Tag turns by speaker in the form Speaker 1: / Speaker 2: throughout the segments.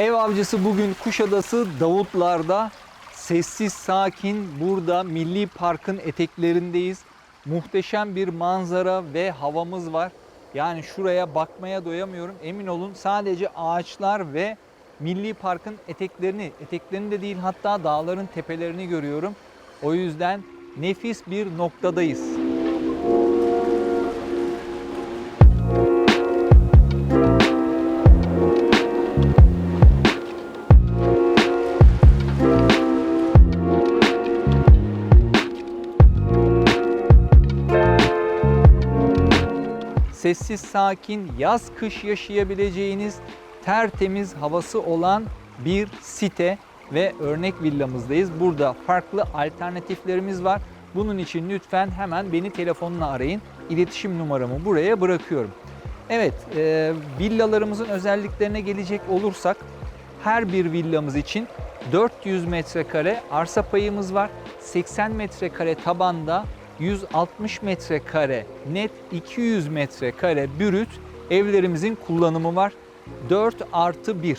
Speaker 1: Ev avcısı bugün Kuşadası Davutlar'da sessiz sakin burada Milli Park'ın eteklerindeyiz. Muhteşem bir manzara ve havamız var. Yani şuraya bakmaya doyamıyorum. Emin olun sadece ağaçlar ve Milli Park'ın eteklerini, eteklerini de değil hatta dağların tepelerini görüyorum. O yüzden nefis bir noktadayız. Sessiz sakin yaz kış yaşayabileceğiniz tertemiz havası olan bir site ve örnek villamızdayız. Burada farklı alternatiflerimiz var. Bunun için lütfen hemen beni telefonla arayın. İletişim numaramı buraya bırakıyorum. Evet, e, villalarımızın özelliklerine gelecek olursak her bir villamız için 400 metrekare arsa payımız var. 80 metrekare tabanda 160 metrekare net 200 metrekare bürüt evlerimizin kullanımı var. 4 artı 1.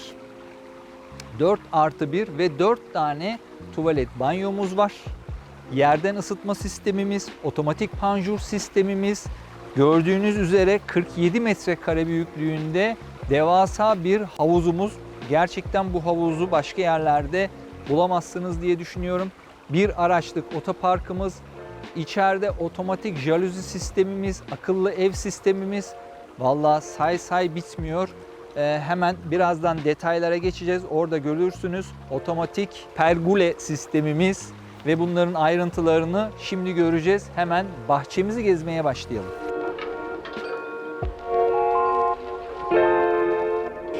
Speaker 1: 4 artı 1 ve 4 tane tuvalet banyomuz var. Yerden ısıtma sistemimiz, otomatik panjur sistemimiz, gördüğünüz üzere 47 metrekare büyüklüğünde devasa bir havuzumuz. Gerçekten bu havuzu başka yerlerde bulamazsınız diye düşünüyorum. Bir araçlık otoparkımız, İçeride otomatik jaluzi sistemimiz, akıllı ev sistemimiz. Vallahi say say bitmiyor. Ee, hemen birazdan detaylara geçeceğiz. Orada görürsünüz otomatik pergole sistemimiz ve bunların ayrıntılarını şimdi göreceğiz. Hemen bahçemizi gezmeye başlayalım.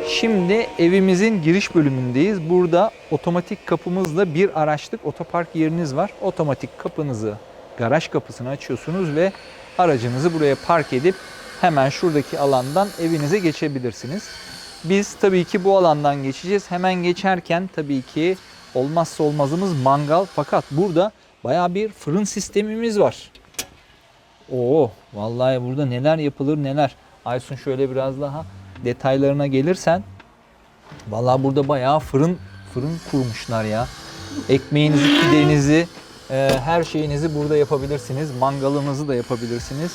Speaker 1: Şimdi evimizin giriş bölümündeyiz. Burada otomatik kapımızla bir araçlık otopark yeriniz var. Otomatik kapınızı garaj kapısını açıyorsunuz ve aracınızı buraya park edip hemen şuradaki alandan evinize geçebilirsiniz. Biz tabii ki bu alandan geçeceğiz. Hemen geçerken tabii ki olmazsa olmazımız mangal. Fakat burada baya bir fırın sistemimiz var. Oo, vallahi burada neler yapılır neler. Aysun şöyle biraz daha detaylarına gelirsen vallahi burada bayağı fırın fırın kurmuşlar ya. Ekmeğinizi, pidenizi, ee, her şeyinizi burada yapabilirsiniz. Mangalınızı da yapabilirsiniz.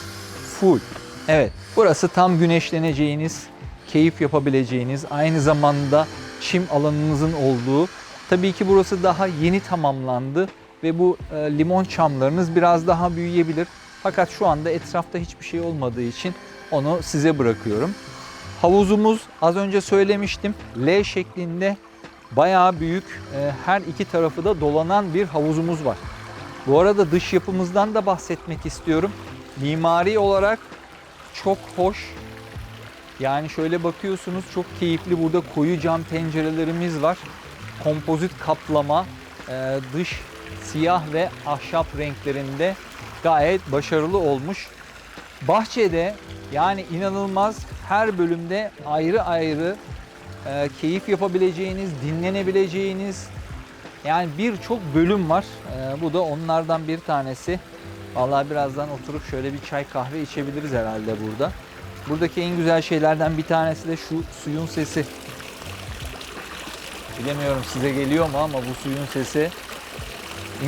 Speaker 1: Full. Evet. Burası tam güneşleneceğiniz, keyif yapabileceğiniz, aynı zamanda çim alanınızın olduğu. Tabii ki burası daha yeni tamamlandı ve bu e, limon çamlarınız biraz daha büyüyebilir. Fakat şu anda etrafta hiçbir şey olmadığı için onu size bırakıyorum. Havuzumuz az önce söylemiştim. L şeklinde bayağı büyük e, her iki tarafı da dolanan bir havuzumuz var. Bu arada dış yapımızdan da bahsetmek istiyorum. Mimari olarak çok hoş. Yani şöyle bakıyorsunuz çok keyifli. Burada koyu cam pencerelerimiz var. Kompozit kaplama, e, dış siyah ve ahşap renklerinde gayet başarılı olmuş. Bahçede yani inanılmaz her bölümde ayrı ayrı e, keyif yapabileceğiniz, dinlenebileceğiniz, yani birçok bölüm var. Ee, bu da onlardan bir tanesi. Vallahi birazdan oturup şöyle bir çay kahve içebiliriz herhalde burada. Buradaki en güzel şeylerden bir tanesi de şu suyun sesi. Bilemiyorum size geliyor mu ama bu suyun sesi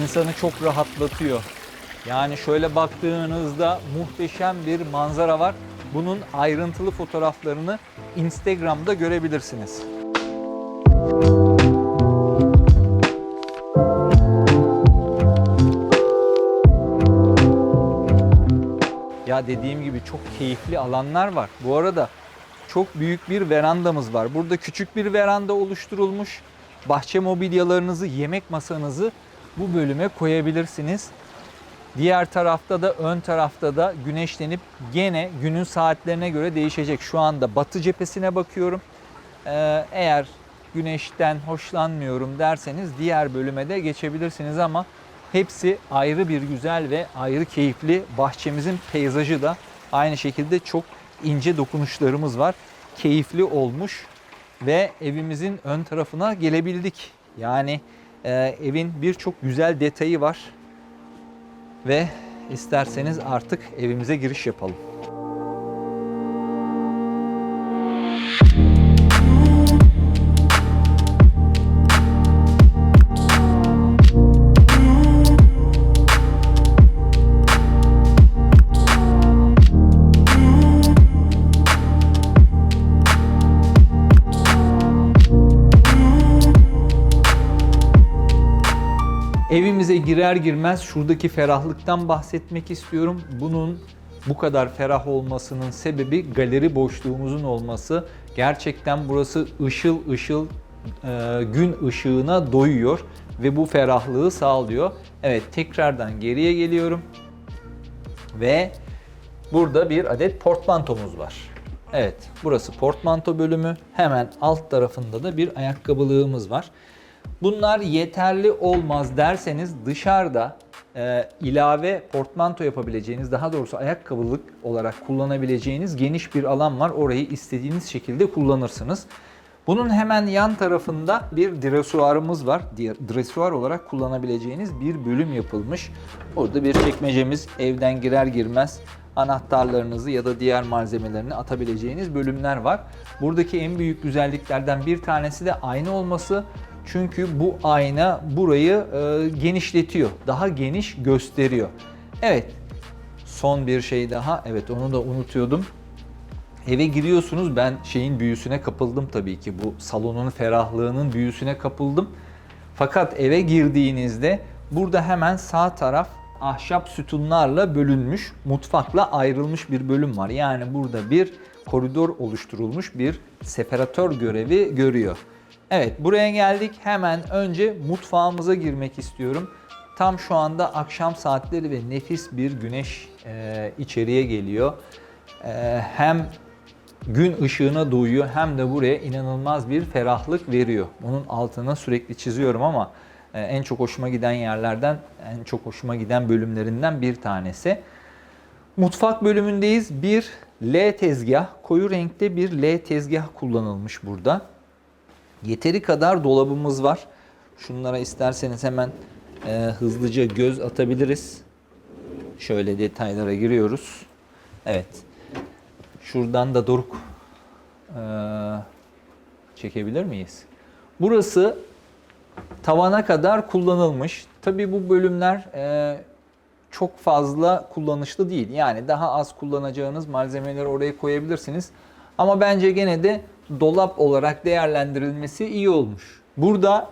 Speaker 1: insanı çok rahatlatıyor. Yani şöyle baktığınızda muhteşem bir manzara var. Bunun ayrıntılı fotoğraflarını Instagram'da görebilirsiniz. Dediğim gibi çok keyifli alanlar var. Bu arada çok büyük bir verandamız var. Burada küçük bir veranda oluşturulmuş. Bahçe mobilyalarınızı, yemek masanızı bu bölüme koyabilirsiniz. Diğer tarafta da ön tarafta da güneşlenip gene günün saatlerine göre değişecek. Şu anda batı cephesine bakıyorum. Ee, eğer güneşten hoşlanmıyorum derseniz diğer bölüme de geçebilirsiniz ama hepsi ayrı bir güzel ve ayrı keyifli. Bahçemizin peyzajı da aynı şekilde çok ince dokunuşlarımız var. Keyifli olmuş ve evimizin ön tarafına gelebildik. Yani e, evin birçok güzel detayı var ve isterseniz artık evimize giriş yapalım. Evimize girer girmez şuradaki ferahlıktan bahsetmek istiyorum. Bunun bu kadar ferah olmasının sebebi galeri boşluğumuzun olması. Gerçekten burası ışıl ışıl e, gün ışığına doyuyor ve bu ferahlığı sağlıyor. Evet tekrardan geriye geliyorum ve burada bir adet portmantomuz var. Evet burası portmanto bölümü. Hemen alt tarafında da bir ayakkabılığımız var. Bunlar yeterli olmaz derseniz dışarıda e, ilave portmanto yapabileceğiniz, daha doğrusu ayakkabılık olarak kullanabileceğiniz geniş bir alan var. Orayı istediğiniz şekilde kullanırsınız. Bunun hemen yan tarafında bir dresuarımız var. Dresuar olarak kullanabileceğiniz bir bölüm yapılmış. Orada bir çekmecemiz evden girer girmez anahtarlarınızı ya da diğer malzemelerini atabileceğiniz bölümler var. Buradaki en büyük güzelliklerden bir tanesi de ayna olması. Çünkü bu ayna burayı e, genişletiyor. Daha geniş gösteriyor. Evet. Son bir şey daha. Evet onu da unutuyordum. Eve giriyorsunuz ben şeyin büyüsüne kapıldım tabii ki bu salonun ferahlığının büyüsüne kapıldım. Fakat eve girdiğinizde burada hemen sağ taraf ahşap sütunlarla bölünmüş, mutfakla ayrılmış bir bölüm var. Yani burada bir koridor oluşturulmuş bir separatör görevi görüyor. Evet buraya geldik. Hemen önce mutfağımıza girmek istiyorum. Tam şu anda akşam saatleri ve nefis bir güneş e, içeriye geliyor. E, hem gün ışığına doyuyor hem de buraya inanılmaz bir ferahlık veriyor. Bunun altına sürekli çiziyorum ama e, en çok hoşuma giden yerlerden, en çok hoşuma giden bölümlerinden bir tanesi. Mutfak bölümündeyiz. Bir L tezgah, koyu renkte bir L tezgah kullanılmış burada. Yeteri kadar dolabımız var. Şunlara isterseniz hemen e, hızlıca göz atabiliriz. Şöyle detaylara giriyoruz. Evet. Şuradan da Doruk e, çekebilir miyiz? Burası tavana kadar kullanılmış. Tabii bu bölümler e, çok fazla kullanışlı değil. Yani daha az kullanacağınız malzemeleri oraya koyabilirsiniz. Ama bence gene de dolap olarak değerlendirilmesi iyi olmuş. Burada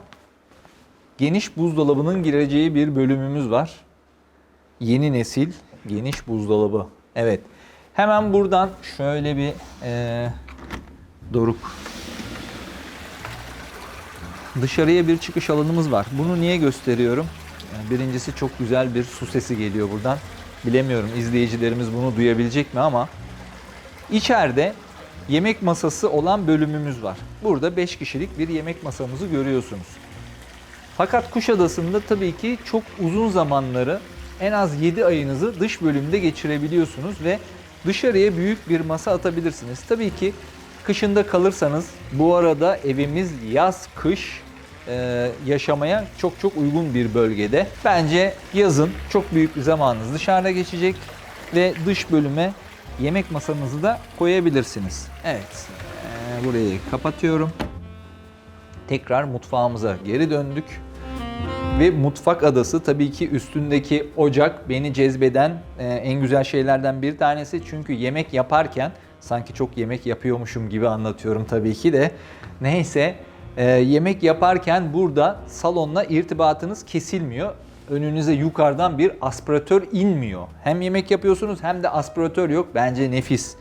Speaker 1: geniş buzdolabının gireceği bir bölümümüz var. Yeni nesil geniş buzdolabı. Evet. Hemen buradan şöyle bir e, doruk dışarıya bir çıkış alanımız var. Bunu niye gösteriyorum? Yani birincisi çok güzel bir su sesi geliyor buradan. Bilemiyorum izleyicilerimiz bunu duyabilecek mi ama içeride yemek masası olan bölümümüz var. Burada 5 kişilik bir yemek masamızı görüyorsunuz. Fakat Kuşadası'nda tabii ki çok uzun zamanları en az 7 ayınızı dış bölümde geçirebiliyorsunuz ve dışarıya büyük bir masa atabilirsiniz. Tabii ki kışında kalırsanız bu arada evimiz yaz kış e, yaşamaya çok çok uygun bir bölgede. Bence yazın çok büyük bir zamanınız dışarıda geçecek ve dış bölüme yemek masanızı da koyabilirsiniz. Evet, e, burayı kapatıyorum. Tekrar mutfağımıza geri döndük. Ve mutfak adası tabii ki üstündeki ocak beni cezbeden e, en güzel şeylerden bir tanesi. Çünkü yemek yaparken sanki çok yemek yapıyormuşum gibi anlatıyorum tabii ki de. Neyse e, yemek yaparken burada salonla irtibatınız kesilmiyor. Önünüze yukarıdan bir aspiratör inmiyor. Hem yemek yapıyorsunuz hem de aspiratör yok. Bence nefis.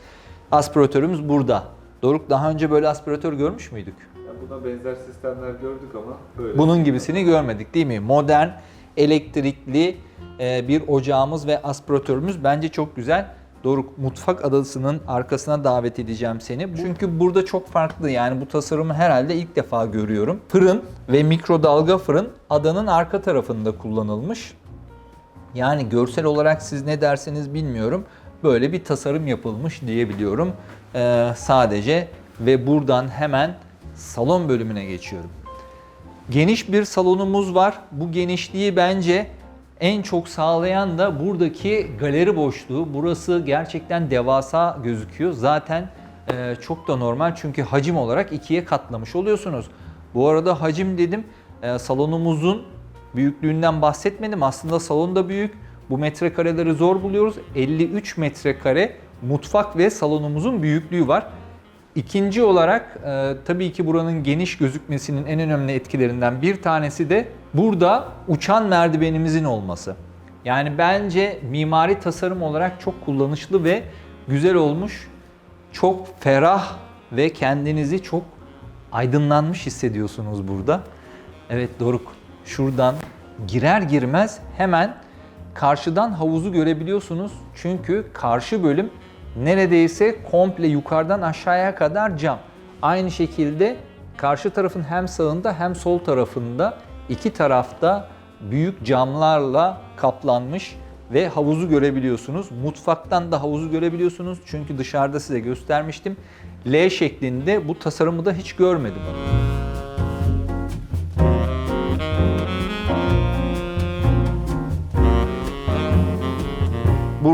Speaker 1: Aspiratörümüz burada. Doruk daha önce böyle aspiratör görmüş müydük?
Speaker 2: Ya buna benzer sistemler gördük ama böyle.
Speaker 1: Bunun gibisini görmedik değil mi? Modern, elektrikli e, bir ocağımız ve aspiratörümüz bence çok güzel. Doruk Mutfak Adası'nın arkasına davet edeceğim seni. Çünkü burada çok farklı yani bu tasarımı herhalde ilk defa görüyorum. Fırın ve mikrodalga fırın adanın arka tarafında kullanılmış. Yani görsel olarak siz ne derseniz bilmiyorum. Böyle bir tasarım yapılmış diyebiliyorum ee, sadece. Ve buradan hemen salon bölümüne geçiyorum. Geniş bir salonumuz var. Bu genişliği bence en çok sağlayan da buradaki galeri boşluğu. Burası gerçekten devasa gözüküyor. Zaten e, çok da normal çünkü hacim olarak ikiye katlamış oluyorsunuz. Bu arada hacim dedim e, salonumuzun büyüklüğünden bahsetmedim. Aslında salon da büyük. Bu metrekareleri zor buluyoruz. 53 metrekare mutfak ve salonumuzun büyüklüğü var. İkinci olarak e, tabii ki buranın geniş gözükmesinin en önemli etkilerinden bir tanesi de burada uçan merdivenimizin olması. Yani bence mimari tasarım olarak çok kullanışlı ve güzel olmuş. Çok ferah ve kendinizi çok aydınlanmış hissediyorsunuz burada. Evet Doruk, şuradan girer girmez hemen karşıdan havuzu görebiliyorsunuz. Çünkü karşı bölüm neredeyse komple yukarıdan aşağıya kadar cam. Aynı şekilde karşı tarafın hem sağında hem sol tarafında iki tarafta büyük camlarla kaplanmış ve havuzu görebiliyorsunuz. Mutfaktan da havuzu görebiliyorsunuz. Çünkü dışarıda size göstermiştim. L şeklinde bu tasarımı da hiç görmedim.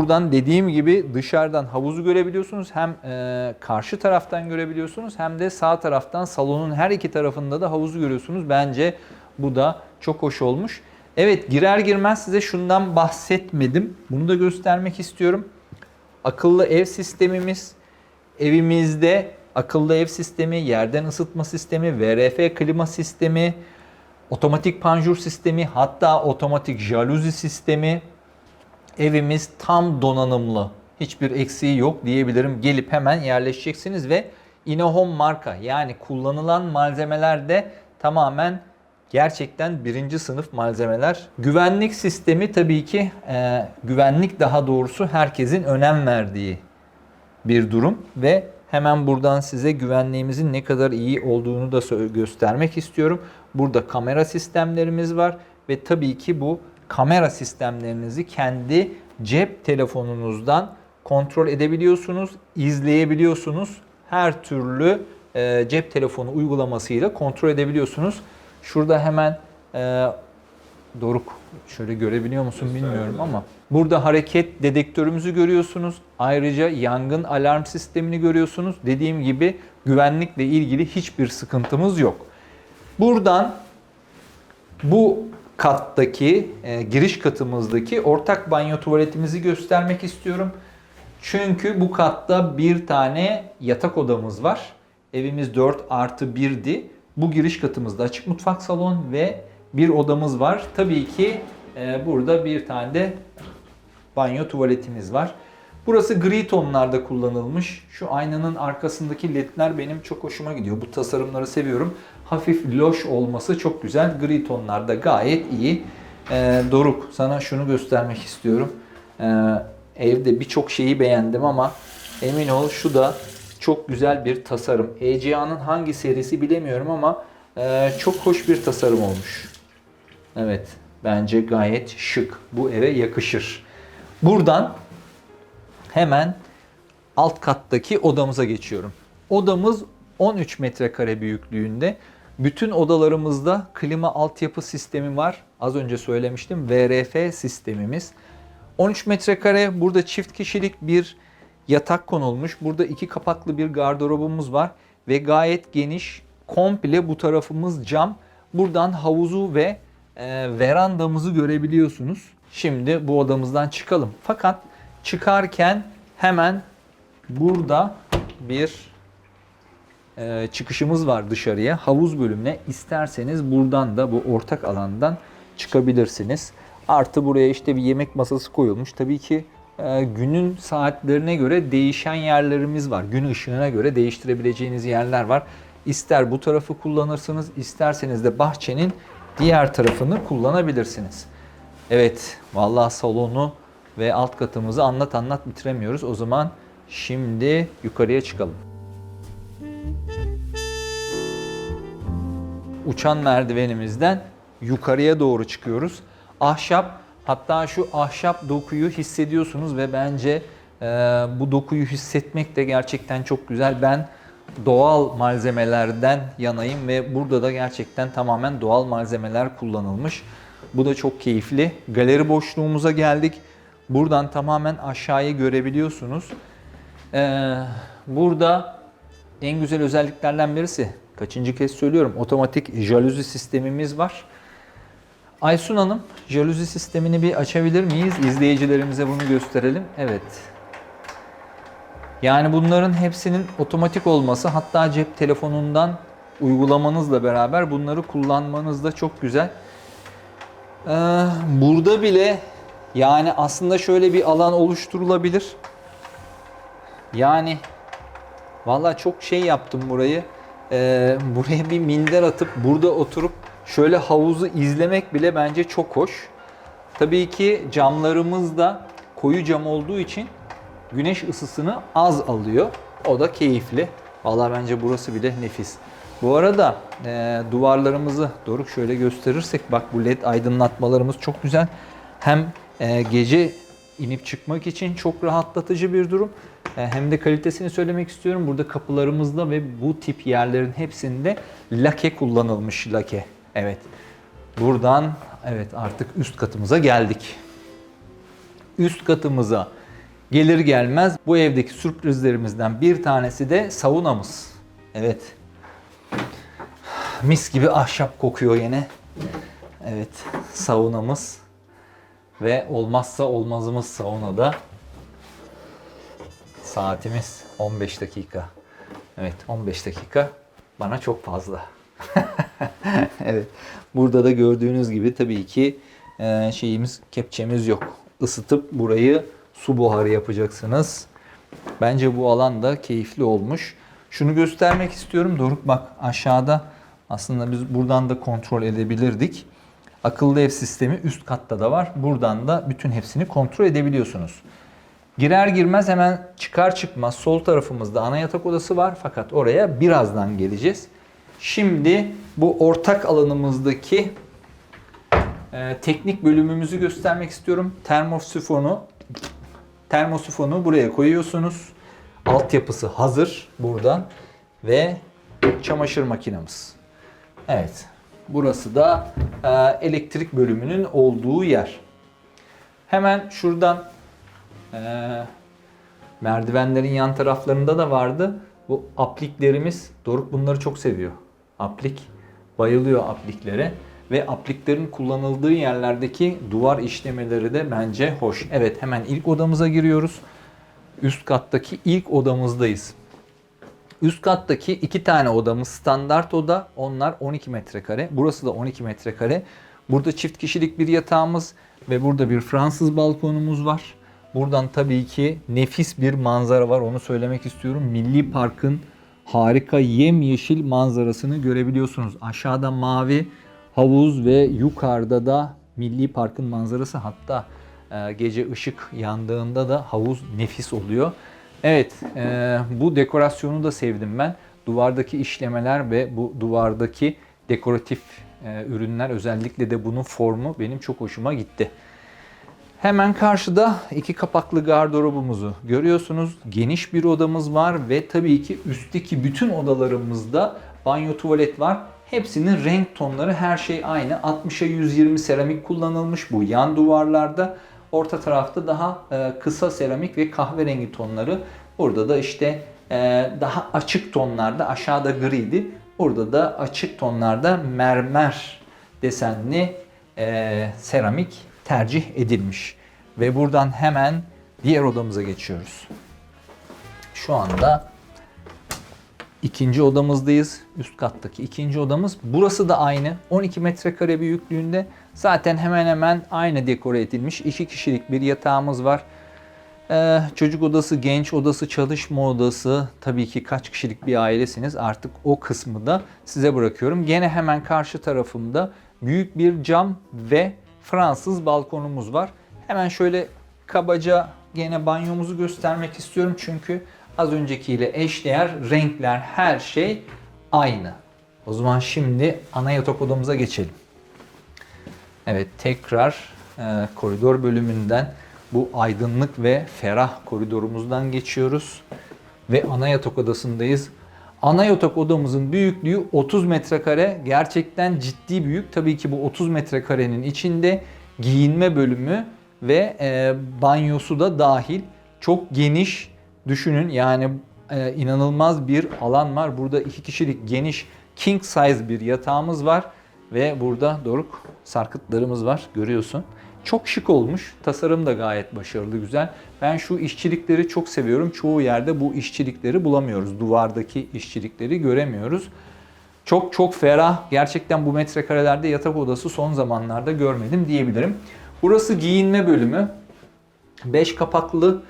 Speaker 1: Buradan dediğim gibi dışarıdan havuzu görebiliyorsunuz. Hem e, karşı taraftan görebiliyorsunuz hem de sağ taraftan salonun her iki tarafında da havuzu görüyorsunuz. Bence bu da çok hoş olmuş. Evet girer girmez size şundan bahsetmedim. Bunu da göstermek istiyorum. Akıllı ev sistemimiz evimizde akıllı ev sistemi, yerden ısıtma sistemi, VRF klima sistemi, otomatik panjur sistemi, hatta otomatik jaluzi sistemi, evimiz tam donanımlı. Hiçbir eksiği yok diyebilirim. Gelip hemen yerleşeceksiniz ve Inohome marka yani kullanılan malzemeler de tamamen gerçekten birinci sınıf malzemeler. Güvenlik sistemi tabii ki e, güvenlik daha doğrusu herkesin önem verdiği bir durum ve hemen buradan size güvenliğimizin ne kadar iyi olduğunu da göstermek istiyorum. Burada kamera sistemlerimiz var ve tabii ki bu kamera sistemlerinizi kendi cep telefonunuzdan kontrol edebiliyorsunuz, izleyebiliyorsunuz. Her türlü e, cep telefonu uygulamasıyla kontrol edebiliyorsunuz. Şurada hemen e, Doruk şöyle görebiliyor musun bilmiyorum ama burada hareket dedektörümüzü görüyorsunuz. Ayrıca yangın alarm sistemini görüyorsunuz. Dediğim gibi güvenlikle ilgili hiçbir sıkıntımız yok. Buradan bu kattaki e, giriş katımızdaki ortak banyo tuvaletimizi göstermek istiyorum. Çünkü bu katta bir tane yatak odamız var. Evimiz 4 artı 1'di. Bu giriş katımızda açık mutfak salon ve bir odamız var. Tabii ki e, burada bir tane de banyo tuvaletimiz var. Burası gri tonlarda kullanılmış. Şu aynanın arkasındaki ledler benim çok hoşuma gidiyor. Bu tasarımları seviyorum. Hafif loş olması çok güzel. Gri tonlarda gayet iyi. Ee, Doruk sana şunu göstermek istiyorum. Ee, evde birçok şeyi beğendim ama emin ol şu da çok güzel bir tasarım. ECA'nın hangi serisi bilemiyorum ama e, çok hoş bir tasarım olmuş. Evet bence gayet şık. Bu eve yakışır. Buradan hemen alt kattaki odamıza geçiyorum. Odamız 13 metrekare büyüklüğünde. Bütün odalarımızda klima altyapı sistemi var. Az önce söylemiştim VRF sistemimiz. 13 metrekare burada çift kişilik bir yatak konulmuş. Burada iki kapaklı bir gardırobumuz var ve gayet geniş. Komple bu tarafımız cam. Buradan havuzu ve e, verandamızı görebiliyorsunuz. Şimdi bu odamızdan çıkalım. Fakat çıkarken hemen burada bir e, çıkışımız var dışarıya. Havuz bölümüne isterseniz buradan da bu ortak alandan çıkabilirsiniz. Artı buraya işte bir yemek masası koyulmuş. Tabii ki e, günün saatlerine göre değişen yerlerimiz var. Gün ışığına göre değiştirebileceğiniz yerler var. İster bu tarafı kullanırsınız, isterseniz de bahçenin diğer tarafını kullanabilirsiniz. Evet, vallahi salonu ve alt katımızı anlat anlat bitiremiyoruz. O zaman şimdi yukarıya çıkalım. Uçan merdivenimizden yukarıya doğru çıkıyoruz. Ahşap, hatta şu ahşap dokuyu hissediyorsunuz ve bence e, bu dokuyu hissetmek de gerçekten çok güzel. Ben doğal malzemelerden yanayım ve burada da gerçekten tamamen doğal malzemeler kullanılmış. Bu da çok keyifli. Galeri boşluğumuza geldik. Buradan tamamen aşağıyı görebiliyorsunuz. Ee, burada en güzel özelliklerden birisi, kaçıncı kez söylüyorum, otomatik jaluzi sistemimiz var. Aysun Hanım, jaluzi sistemini bir açabilir miyiz? İzleyicilerimize bunu gösterelim. Evet. Yani bunların hepsinin otomatik olması hatta cep telefonundan uygulamanızla beraber bunları kullanmanız da çok güzel. Ee, burada bile yani aslında şöyle bir alan oluşturulabilir. Yani Vallahi çok şey yaptım burayı. Ee, buraya bir minder atıp burada oturup şöyle havuzu izlemek bile bence çok hoş. Tabii ki camlarımız da koyu cam olduğu için güneş ısısını az alıyor. O da keyifli. Vallahi bence burası bile nefis. Bu arada e, duvarlarımızı Doruk şöyle gösterirsek bak bu led aydınlatmalarımız çok güzel. Hem e, gece inip çıkmak için çok rahatlatıcı bir durum. E, hem de kalitesini söylemek istiyorum. Burada kapılarımızda ve bu tip yerlerin hepsinde lake kullanılmış lake. Evet. Buradan evet artık üst katımıza geldik. Üst katımıza gelir gelmez bu evdeki sürprizlerimizden bir tanesi de saunamız. Evet. Mis gibi ahşap kokuyor yine. Evet, saunamız ve olmazsa olmazımız saunada. Saatimiz 15 dakika. Evet, 15 dakika bana çok fazla. evet. Burada da gördüğünüz gibi tabii ki e, şeyimiz kepçemiz yok. Isıtıp burayı su buharı yapacaksınız. Bence bu alan da keyifli olmuş. Şunu göstermek istiyorum. Doruk bak aşağıda aslında biz buradan da kontrol edebilirdik. Akıllı ev sistemi üst katta da var. Buradan da bütün hepsini kontrol edebiliyorsunuz. Girer girmez hemen çıkar çıkmaz sol tarafımızda ana yatak odası var fakat oraya birazdan geleceğiz. Şimdi bu ortak alanımızdaki e, teknik bölümümüzü göstermek istiyorum. Termosifonu termosifonu buraya koyuyorsunuz. Altyapısı hazır buradan ve çamaşır makinamız. Evet. Burası da e, elektrik bölümünün olduğu yer. Hemen şuradan e, merdivenlerin yan taraflarında da vardı. Bu apliklerimiz, Doruk bunları çok seviyor. Aplik, bayılıyor apliklere. Ve apliklerin kullanıldığı yerlerdeki duvar işlemeleri de bence hoş. Evet hemen ilk odamıza giriyoruz. Üst kattaki ilk odamızdayız. Üst kattaki iki tane odamız standart oda. Onlar 12 metrekare. Burası da 12 metrekare. Burada çift kişilik bir yatağımız ve burada bir Fransız balkonumuz var. Buradan tabii ki nefis bir manzara var. Onu söylemek istiyorum. Milli Park'ın harika yemyeşil manzarasını görebiliyorsunuz. Aşağıda mavi havuz ve yukarıda da Milli Park'ın manzarası. Hatta e, gece ışık yandığında da havuz nefis oluyor. Evet, e, bu dekorasyonu da sevdim ben. Duvardaki işlemeler ve bu duvardaki dekoratif e, ürünler özellikle de bunun formu benim çok hoşuma gitti. Hemen karşıda iki kapaklı gardırobumuzu görüyorsunuz. Geniş bir odamız var ve tabii ki üstteki bütün odalarımızda banyo tuvalet var. Hepsinin renk tonları her şey aynı. 60'a 120 seramik kullanılmış bu yan duvarlarda. Orta tarafta daha e, kısa seramik ve kahverengi tonları. Burada da işte e, daha açık tonlarda aşağıda griydi. Burada da açık tonlarda mermer desenli e, seramik tercih edilmiş. Ve buradan hemen diğer odamıza geçiyoruz. Şu anda ikinci odamızdayız. Üst kattaki ikinci odamız. Burası da aynı. 12 metrekare büyüklüğünde. Zaten hemen hemen aynı dekore edilmiş. iki kişilik bir yatağımız var. Ee, çocuk odası, genç odası, çalışma odası. Tabii ki kaç kişilik bir ailesiniz artık o kısmı da size bırakıyorum. Gene hemen karşı tarafımda büyük bir cam ve Fransız balkonumuz var. Hemen şöyle kabaca gene banyomuzu göstermek istiyorum çünkü az öncekiyle eşdeğer renkler her şey aynı. O zaman şimdi ana yatak odamıza geçelim. Evet tekrar e, koridor bölümünden bu aydınlık ve ferah koridorumuzdan geçiyoruz ve ana yatak odasındayız. Ana yatak odamızın büyüklüğü 30 metrekare. Gerçekten ciddi büyük. Tabii ki bu 30 metrekarenin içinde giyinme bölümü ve e, banyosu da dahil. Çok geniş düşünün yani e, inanılmaz bir alan var. Burada iki kişilik geniş king size bir yatağımız var ve burada doruk sarkıtlarımız var görüyorsun. Çok şık olmuş. Tasarım da gayet başarılı, güzel. Ben şu işçilikleri çok seviyorum. Çoğu yerde bu işçilikleri bulamıyoruz. Duvardaki işçilikleri göremiyoruz. Çok çok ferah. Gerçekten bu metrekarelerde yatak odası son zamanlarda görmedim diyebilirim. Burası giyinme bölümü. 5 kapaklı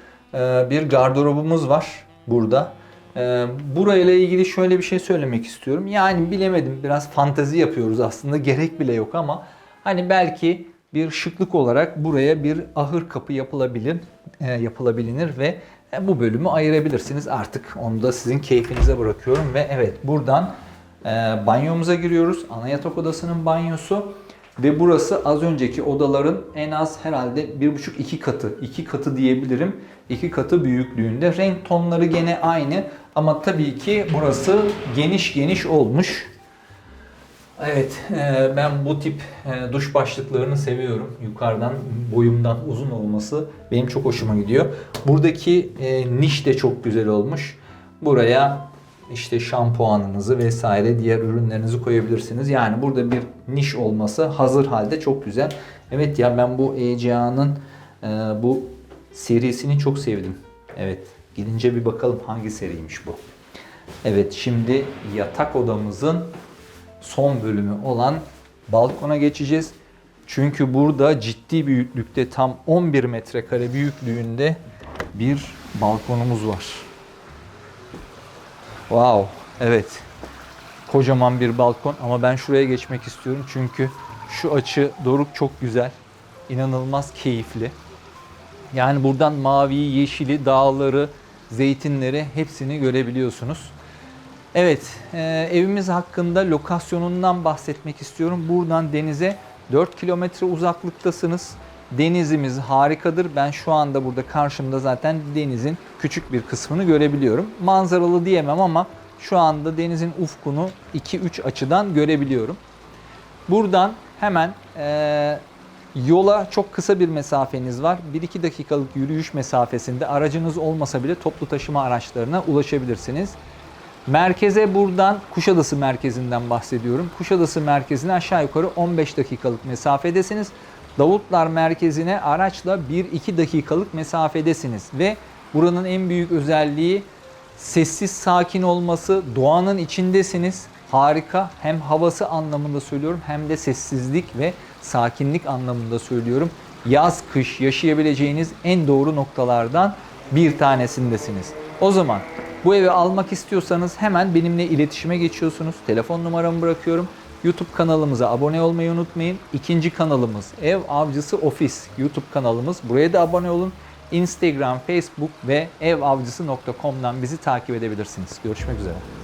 Speaker 1: bir gardırobumuz var burada. E, Burayla ilgili şöyle bir şey söylemek istiyorum. Yani bilemedim biraz fantezi yapıyoruz aslında gerek bile yok ama hani belki bir şıklık olarak buraya bir ahır kapı yapılabilir, e, yapılabilir ve e, bu bölümü ayırabilirsiniz. Artık onu da sizin keyfinize bırakıyorum ve evet buradan e, banyomuza giriyoruz. Ana yatak odasının banyosu. Ve burası az önceki odaların en az herhalde 1,5-2 katı. 2 katı diyebilirim. 2 katı büyüklüğünde. Renk tonları gene aynı. Ama tabii ki burası geniş geniş olmuş. Evet, e, ben bu tip e, duş başlıklarını seviyorum. Yukarıdan, boyumdan uzun olması benim çok hoşuma gidiyor. Buradaki e, niş de çok güzel olmuş. Buraya işte şampuanınızı vesaire diğer ürünlerinizi koyabilirsiniz. Yani burada bir niş olması hazır halde çok güzel. Evet ya ben bu ECA'nın e, bu serisini çok sevdim. Evet, gidince bir bakalım hangi seriymiş bu. Evet, şimdi yatak odamızın son bölümü olan balkona geçeceğiz. Çünkü burada ciddi büyüklükte tam 11 metrekare büyüklüğünde bir balkonumuz var. Wow, evet. Kocaman bir balkon ama ben şuraya geçmek istiyorum çünkü şu açı doruk çok güzel. İnanılmaz keyifli. Yani buradan maviyi, yeşili, dağları, zeytinleri hepsini görebiliyorsunuz. Evet, e, evimiz hakkında lokasyonundan bahsetmek istiyorum. Buradan denize 4 kilometre uzaklıktasınız. Denizimiz harikadır. Ben şu anda burada karşımda zaten denizin küçük bir kısmını görebiliyorum. Manzaralı diyemem ama şu anda denizin ufkunu 2-3 açıdan görebiliyorum. Buradan hemen e, yola çok kısa bir mesafeniz var. 1-2 dakikalık yürüyüş mesafesinde aracınız olmasa bile toplu taşıma araçlarına ulaşabilirsiniz. Merkeze buradan Kuşadası merkezinden bahsediyorum. Kuşadası merkezine aşağı yukarı 15 dakikalık mesafedesiniz. Davutlar merkezine araçla 1-2 dakikalık mesafedesiniz ve buranın en büyük özelliği sessiz sakin olması, doğanın içindesiniz. Harika. Hem havası anlamında söylüyorum hem de sessizlik ve sakinlik anlamında söylüyorum. Yaz kış yaşayabileceğiniz en doğru noktalardan bir tanesindesiniz. O zaman bu evi almak istiyorsanız hemen benimle iletişime geçiyorsunuz. Telefon numaramı bırakıyorum. YouTube kanalımıza abone olmayı unutmayın. İkinci kanalımız Ev Avcısı Ofis YouTube kanalımız. Buraya da abone olun. Instagram, Facebook ve evavcısı.com'dan bizi takip edebilirsiniz. Görüşmek üzere.